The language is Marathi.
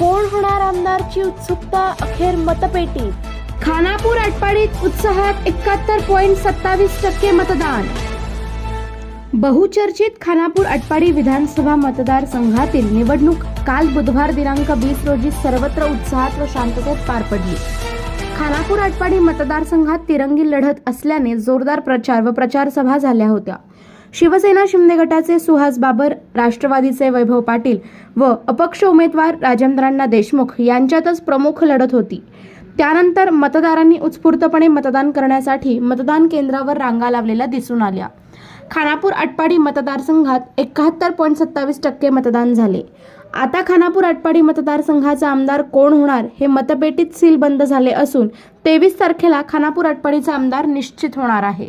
कोण होणार आमदारची उत्सुकता अखेर मतपेटी? खानापूर आटपाडीत उत्साहात एकाहत्तर पॉईंट सत्तावीस टक्के मतदान. बहुचर्चित खानापूर आटपाडी विधानसभा मतदारसंघातील निवडणूक काल बुधवार दिनांक वीस रोजी सर्वत्र उत्साहात व शांततेत पार पडली. खानापूर आटपाडी मतदारसंघात तिरंगी लढत असल्याने जोरदार प्रचार व प्रचार सभा झाल्या होत्या. शिवसेना शिंदे गटाचे सुहास बाबर राष्ट्रवादीचे वैभव पाटील व अपक्ष उमेदवार राजेंद्रांना देशमुख यांच्यातच प्रमुख लढत होती. त्यानंतर मतदारांनी उत्स्फूर्तपणे मतदान करण्यासाठी मतदान केंद्रावर रांगा लावलेल्या दिसून आल्या. खानापूर आटपाडी मतदारसंघात एकाहत्तर पॉईंट सत्तावीस टक्के मतदान झाले. आता खानापूर आटपाडी मतदारसंघाचा आमदार कोण होणार हे मतपेटीत सील बंद झाले असून तेवीस तारखेला खानापूर आटपाडीचा आमदार निश्चित होणार आहे.